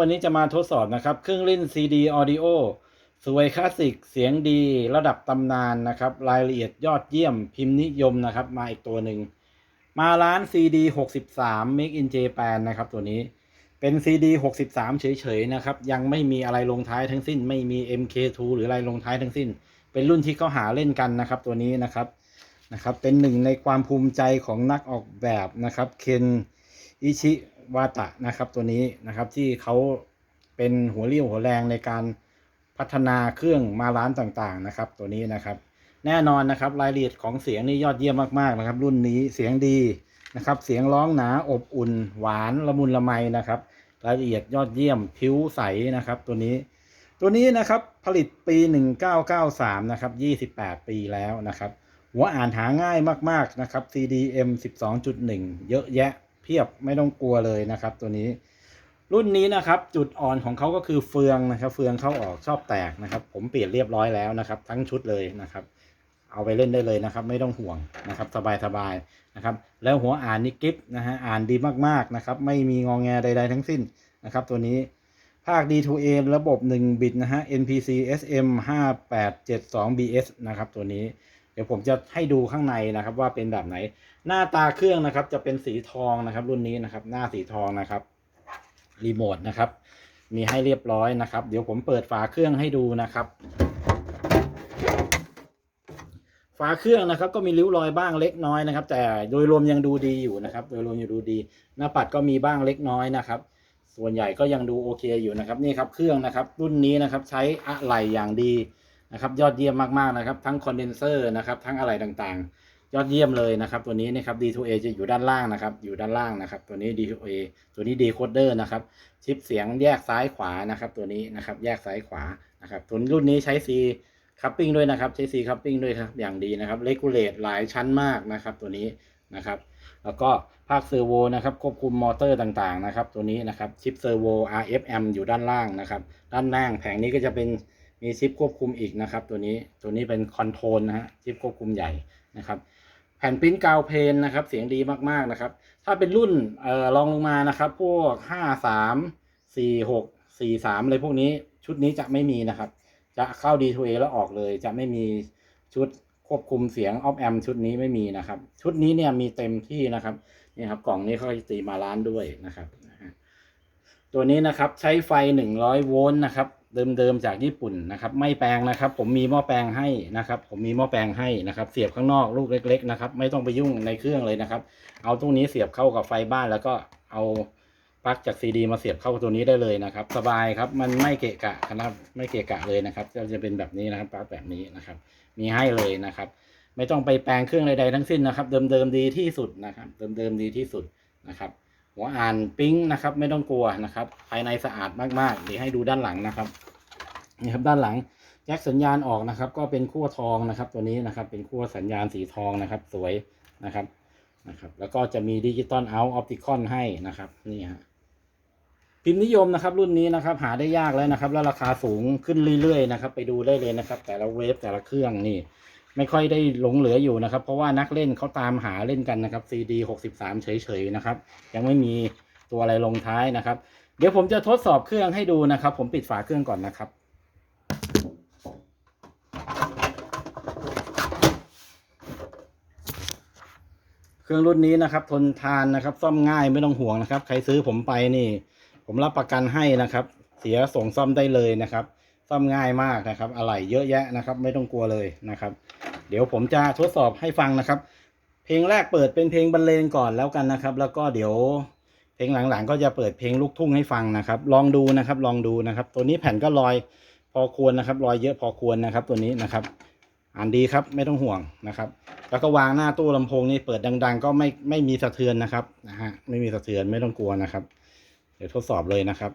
วันนี้จะมาทดสอบนะครับเครื่องเล่น CD Audio สวยคลาสสิกเสียงดีระดับตำนานนะครับ รายละเอียดยอดเยี่ยมพิมพ์นิยมนะครับ มาอีกตัวหนึ่ง มาร้าน CD 63 Make in Japan นะครับ ตัวนี้เป็น CD 63 เฉยๆนะครับ ยังไม่มีอะไรลงท้ายทั้งสิ้น ไม่มี MK2 หรืออะไรลงท้ายทั้งสิ้น เป็นรุ่นที่เขาหาเล่นกันนะครับ ตัวนี้นะครับนะครับ เป็นหนึ่งในความภูมิใจของนักออกแบบนะครับเคนอิชิ วาตะนะครับตัวนี้นะครับที่เขาเป็นหัวเรี่ยวหัวแรงในการพัฒนาเครื่องมาร้านต่างๆนะครับ ตัวนี้นะครับ แน่นอนนะครับรายละเอียดของเสียงนี่ยอดเยี่ยมมากๆนะครับ รุ่นนี้เสียงดีนะครับ เสียงร้องหนาอบอุ่น หวานละมุนละไมนะครับ รายละเอียดยอดเยี่ยมผิวใสนะครับ ตัวนี้ ตัวนี้นะครับผลิตปี 1993 นะครับ 28 ปีแล้วนะครับ หัวอ่านหาง่ายมากๆนะครับ CDM 12.1 เยอะแยะ เพียบไม่ต้องกลัวเลยนะครับ ตัวนี้ รุ่นนี้นะครับ จุดอ่อนของเขาก็คือเฟืองนะครับ เฟืองเข้าออกชอบแตกนะครับ ผมเปลี่ยนเรียบร้อยแล้วนะครับ ทั้งชุดเลยนะครับเอาไปเล่นได้เลยนะครับ ไม่ต้องห่วงนะครับ สบายๆนะครับ แล้วหัวอ่านนี่กิฟนะฮะอ่านดีมากๆนะครับ ไม่มีงองแงใด ๆ ทั้งสิ้นนะครับ ตัวนี้ภาค D2A ระบบ 1 บิตนะฮะ NPC SM 5872 BS นะครับ ตัวนี้ เดี๋ยวผมจะให้ดูข้างในนะครับว่าเป็นแบบไหน หน้าตาเครื่องนะครับ จะเป็นสีทองนะครับ รุ่นนี้นะครับ หน้าสีทองนะครับรีโมทนะครับ มีให้เรียบร้อยนะครับ เดี๋ยวผมเปิดฝาเครื่องให้ดูนะครับฝาเครื่องนะครับก็มีริ้วรอยบ้างเล็กน้อยนะครับ แต่โดยรวมยังดูดีอยู่นะครับ โดยรวมยังดูดี หน้าปัดก็มีบ้างเล็กน้อยนะครับ ส่วนใหญ่ก็ยังดูโอเคอยู่นะครับนี่ครับเครื่องนะครับ รุ่นนี้นะครับใช้อะไหล่อย่างดี นะครับ ยอดเยี่ยมมากๆนะครับ ทั้งคอนเดนเซอร์นะครับ ทั้งอะไหล่ต่างๆ ยอดเยี่ยมเลยนะครับ ตัวนี้นะครับ D2A จะอยู่ด้านล่างนะครับ อยู่ด้านล่างนะครับ ตัวนี้ D2A ตัวนี้ decoder นะครับ ชิปเสียงแยกซ้ายขวานะครับ ตัวนี้นะครับ แยกซ้ายขวานะครับตัวรุ่นนี้ใช้ C คัพปิ้งด้วยนะครับ ใช้ C คัพปิ้งด้วยครับ อย่างดีนะครับเลกูเลตหลายชั้นมากนะครับ ตัวนี้นะครับ แล้วก็ภาคเซอร์โวนะครับ ควบคุมมอเตอร์ต่างๆนะครับ ตัวนี้นะครับ ชิปเซอร์โว RFM อยู่ด้านล่างนะครับ ด้านล่างแผงนี้ก็จะเป็น มีชิปควบคุมอีกนะครับ ตัวนี้ตัวนี้เป็นคอนโทรลนะฮะชิปควบคุมใหญ่นะครับ แผ่นปริ้นกาวเพนนะครับ เสียงดีมากๆนะครับ ถ้าเป็นรุ่นเอ่อรองลงมานะครับ พวกห้าสามสี่หกสี่สามอะไรพวกนี้ชุดนี้จะไม่มีนะครับ จะเข้า D2A แล้วออกเลย จะไม่มีชุดควบคุมเสียงออฟแอมชุดนี้ไม่มีนะครับ ชุดนี้เนี่ยมีเต็มที่นะครับนี่ครับกล่องนี้เขาจะตีมาล้านด้วยนะครับ ตัวนี้นะครับใช้ไฟ 100 โวลต์นะครับ เดิมๆจากญี่ปุ่นนะครับ ไม่แปลงนะครับ ผมมีหม้อแปลงให้นะครับ ผมมีหม้อแปลงให้นะครับ เสียบข้างนอกลูกเล็ก ๆ นะครับ ไม่ต้องไปยุ่งในเครื่องเลยนะครับ เอาตรงนี้เสียบเข้ากับไฟบ้านแล้วก็เอาปลั๊กจากซีดีมาเสียบเข้าตัวนี้ได้เลยนะครับ สบายครับมันไม่เกะกะนะครับไม่เกะกะเลยนะครับก็จะเป็นแบบนี้นะครับปลั๊กแบบนี้นะครับ มีให้เลยนะครับ ไม่ต้องไปแปลงเครื่องใดๆทั้งสิ้นนะครับ เดิมๆดีที่สุดนะครับ เดิมๆดีที่สุดนะครับ หัวอ่านปิ้งนะครับ ไม่ต้องกลัวนะครับ ภายในสะอาดมากๆเดี๋ยวให้ดูด้านหลังนะครับนี่ครับด้านหลังแจ็คสัญญาณออกนะครับ ก็เป็นขั้วทองนะครับ ตัวนี้นะครับ เป็นขั้วสัญญาณสีทองนะครับ สวยนะครับนะครับ แล้วก็จะมีดิจิตอลเอาออปติคอนให้นะครับนี่ฮะพิมพ์นิยมนะครับ รุ่นนี้นะครับ หาได้ยากแล้วนะครับ แล้วราคาสูงขึ้นเรื่อยๆนะครับ ไปดูได้เลยนะครับ แต่ละเวฟแต่ละเครื่องนี่ ไม่ค่อยได้หลงเหลืออยู่นะครับ เพราะว่านักเล่นเขาตามหาเล่นกันนะครับ CD 63 เฉยๆนะครับ ยังไม่มีตัวอะไรลงท้ายนะครับ เดี๋ยวผมจะทดสอบเครื่องให้ดูนะครับ ผมปิดฝาเครื่องก่อนนะครับ เครื่องรุ่นนี้นะครับ ทนทานนะครับ ซ่อมง่ายไม่ต้องห่วงนะครับ ใครซื้อผมไปนี่ ผมรับประกันให้นะครับ เสียส่งซ่อมได้เลยนะครับ ซ่อมง่ายมากนะครับ อะไหล่เยอะแยะนะครับ ไม่ต้องกลัวเลยนะครับ เดี๋ยวผมจะทดสอบให้ฟังนะครับ เพลงแรกเปิดเป็นเพลงบรรเลงก่อนแล้วกันนะครับ แล้วก็เดี๋ยวเพลงหลังๆ ก็จะเปิดเพลงลูกทุ่งให้ฟังนะครับ ลองดูนะครับ ลองดูนะครับ ตัวนี้แผ่นก็ลอยพอควรนะครับลอยเยอะพอควรนะครับ ตัวนี้นะครับ อ่านดีครับไม่ต้องห่วงนะครับ แล้วก็วางหน้าตู้ลำโพงนี่เปิดดัง ๆ ก็ไม่ไม่มีสะเทือนนะครับนะฮะไม่มีสะเทือนไม่ต้องกลัวนะครับ เดี๋ยวทดสอบเลยนะครับ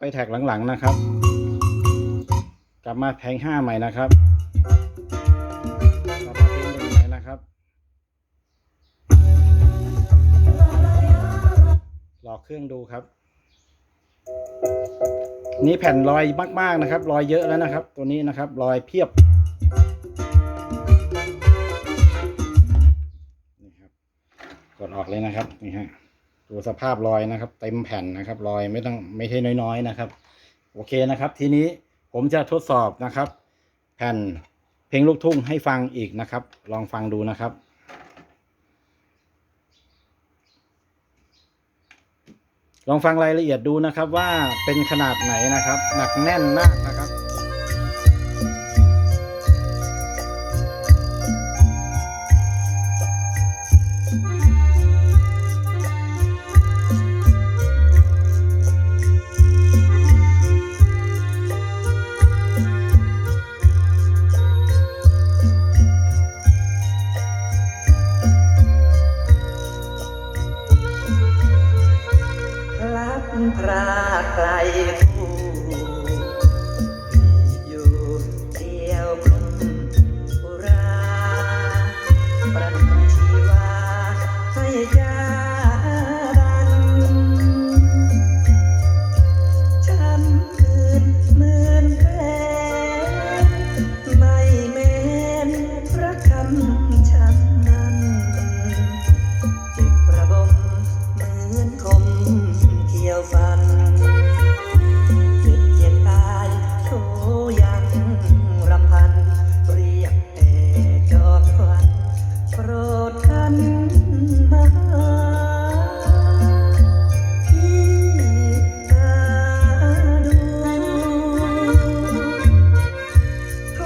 ไปแท็กหลังๆนะครับ กลับมาแพงห้าใหม่นะครับกลับมาเพลงหนึ่งใหม่นะครับรอเครื่องดูครับ นี่แผ่นรอยมากๆนะครับ รอยเยอะแล้วนะครับ ตัวนี้นะครับ รอยเพียบนี่ครับกดออกเลยนะครับนี่ฮะ ดูสภาพรอยนะครับ เต็มแผ่นนะครับรอยไม่ต้องไม่ใช่น้อยๆนะครับ โอเคนะครับ ทีนี้ผมจะทดสอบนะครับ แผ่นเพลงลูกทุ่งให้ฟังอีกนะครับ ลองฟังดูนะครับลองฟังรายละเอียดดูนะครับว่าเป็นขนาดไหนนะครับ หนักแน่นมากนะครับ เขียวฟันเจ็บเจียนตายโชยังรำพัน เรียกแต่จอมควันโปรดคันมาพี่ตาดูโท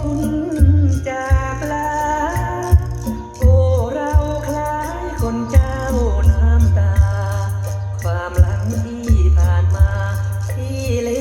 คุณจากลา โอ้เราคล้ายคนเจ้าน้ำตา ความหลังที่ผ่านมาที่เลื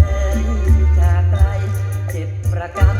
เจ้าเลยจากไกลเจ็บประกำ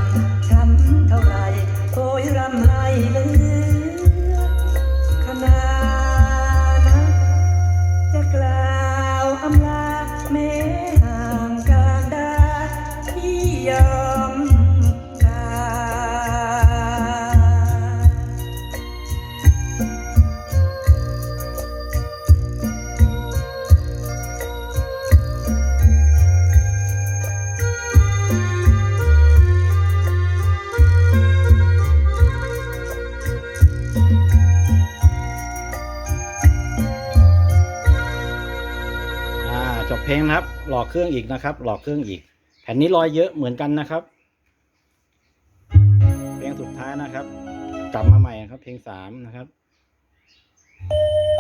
หลอกเครื่องอีกนะครับ หลอกเครื่องอีก แผ่นนี้รอยเยอะเหมือนกันนะครับ เพลงสุดท้ายนะครับ กลับมาใหม่ครับ เพลงสามนะครับ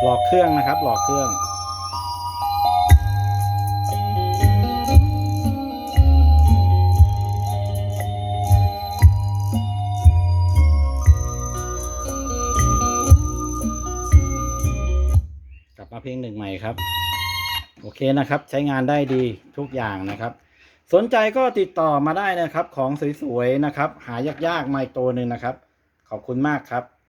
หลอกเครื่องนะครับ หลอกเครื่องกลับมาเพลงหนึ่งใหม่ครับ โอเคนะครับ ใช้งานได้ดีทุกอย่างนะครับ สนใจก็ติดต่อมาได้นะครับ ของสวยๆนะครับ หายากๆมาอีกตัวหนึ่งนะครับ ขอบคุณมากครับ